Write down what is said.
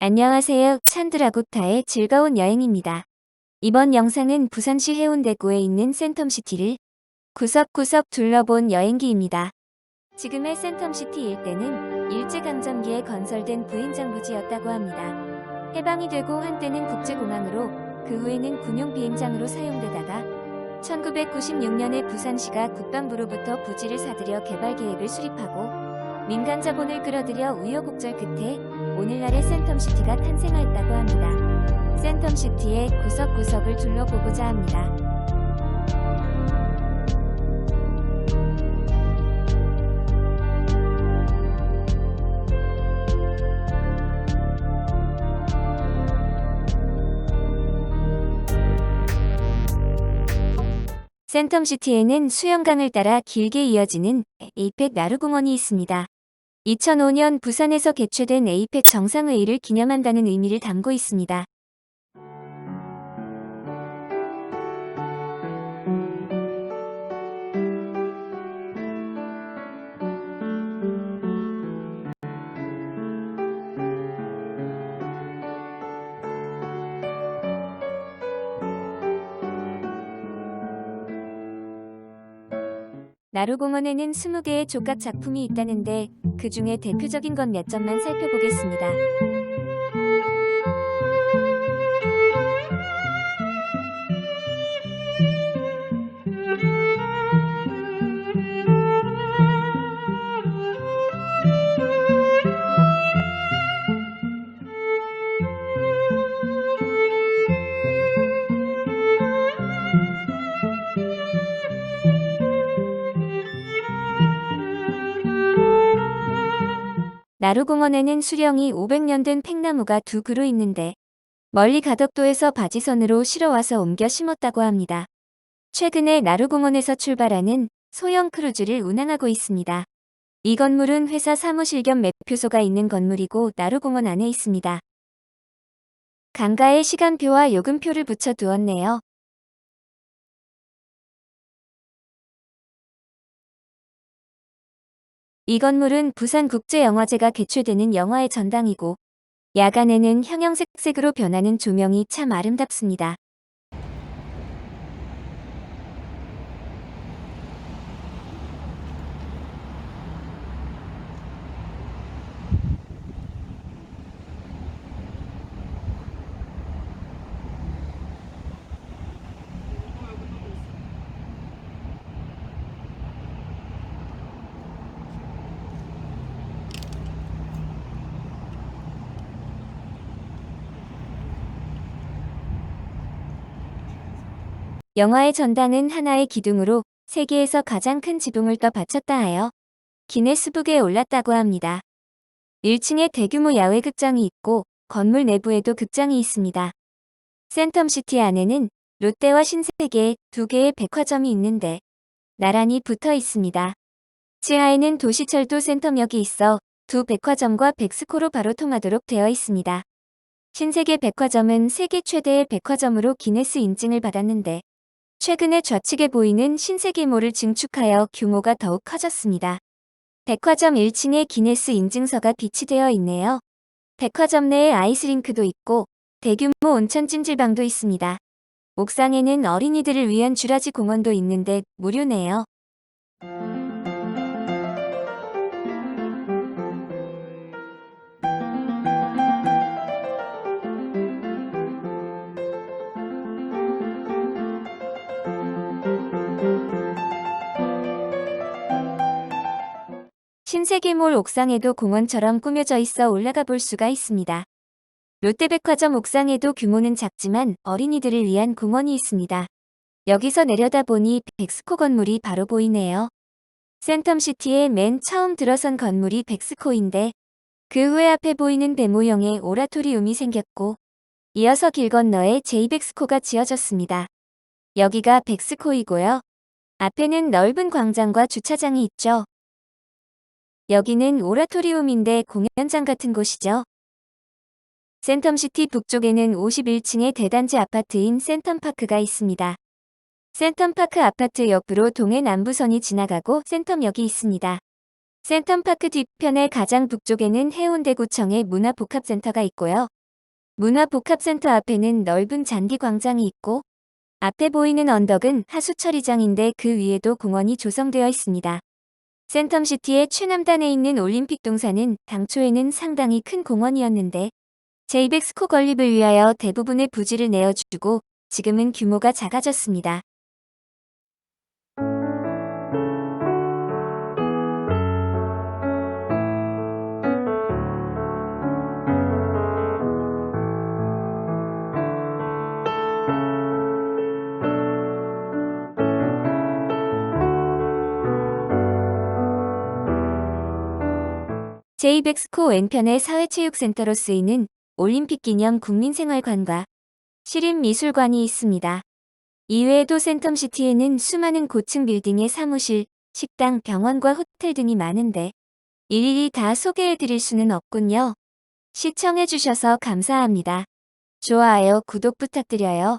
안녕하세요. 찬드라구타의 즐거운 여행입니다. 이번 영상은 부산시 해운대구에 있는 센텀시티를 구석구석 둘러본 여행기입니다. 지금의 센텀시티 일대는 일제강점기에 건설된 부행장부지였다고 합니다. 해방이 되고 한때는 국제공항으로 그 후에는 군용 비행장으로 사용되다가 1996년에 부산시가 국방부로부터 부지를 사들여 개발 계획을 수립하고 민간 자본을 끌어들여 우여곡절 끝에 오늘날의 센텀시티가 탄생하였다고 합니다. 센텀시티의 구석구석을 둘러보고자 합니다. 센텀시티에는 수영강을 따라 길게 이어지는 에이펙 나루공원이 있습니다. 2005년 부산에서 개최된 에이펙 정상회의를 기념한다는 의미를 담고 있습니다. 나루공원에는 20개의 조각 작품이 있다는데 그 중에 대표적인 건몇 점만 살펴보겠습니다. 나루공원에는 수령이 500년 된 팽나무가 두 그루 있는데 멀리 가덕도에서 바지선으로 실어와서 옮겨 심었다고 합니다. 최근에 나루공원에서 출발하는 소형 크루즈를 운항하고 있습니다. 이 건물은 회사 사무실 겸 매표소가 있는 건물이고 나루공원 안에 있습니다. 강가에 시간표와 요금표를 붙여 두었네요. 이 건물은 부산국제영화제가 개최되는 영화의 전당이고 야간에는 형형색색으로 변하는 조명이 참 아름답습니다. 영화의 전당은 하나의 기둥으로 세계에서 가장 큰 지붕을 떠 받쳤다 하여 기네스북에 올랐다고 합니다. 1층에 대규모 야외 극장이 있고 건물 내부에도 극장이 있습니다. 센텀시티 안에는 롯데와 신세계 두 개의 백화점이 있는데 나란히 붙어 있습니다. 지하에는 도시철도 센텀역이 있어 두 백화점과 백스코로 바로 통하도록 되어 있습니다. 신세계 백화점은 세계 최대의 백화점으로 기네스 인증을 받았는데 최근에 좌측에 보이는 신세계몰을 증축하여 규모가 더욱 커졌습니다. 백화점 1층에 기네스 인증서가 비치되어 있네요. 백화점 내에 아이스링크도 있고 대규모 온천 찜질방도 있습니다. 옥상에는 어린이들을 위한 주라지 공원도 있는데 무료네요. 신세계몰 옥상에도 공원처럼 꾸며져 있어 올라가 볼 수가 있습니다. 롯데백화점 옥상에도 규모는 작지만 어린이들을 위한 공원이 있습니다. 여기서 내려다보니 백스코 건물이 바로 보이네요. 센텀시티에 맨 처음 들어선 건물이 백스코인데 그 후에 앞에 보이는 배 모형의 오라토리움이 생겼고 이어서 길 건너에 제이백스코가 지어졌습니다. 여기가 백스코이고요. 앞에는 넓은 광장과 주차장이 있죠. 여기는 오라토리움인데 공연장 같은 곳이죠. 센텀시티 북쪽에는 51층의 대단지 아파트인 센텀파크가 있습니다. 센텀파크 아파트 옆으로 동해 남부선이 지나가고 센텀역이 있습니다. 센텀파크 뒤편의 가장 북쪽에는 해운대구청의 문화복합센터가 있고요. 문화복합센터 앞에는 넓은 잔디광장이 있고 앞에 보이는 언덕은 하수처리장인데 그 위에도 공원이 조성되어 있습니다. 센텀시티의 최남단에 있는 올림픽 동산은 당초에는 상당히 큰 공원이었는데 제이백스코 건립을 위하여 대부분의 부지를 내어주고 지금은 규모가 작아졌습니다. 제이백스코 왼편의 사회체육센터로 쓰이는 올림픽 기념 국민생활관과 시립미술관이 있습니다. 이외에도 센텀시티에는 수많은 고층 빌딩의 사무실, 식당, 병원과 호텔 등이 많은데 일일이 다 소개해 드릴 수는 없군요. 시청해 주셔서 감사합니다. 좋아요, 구독 부탁드려요.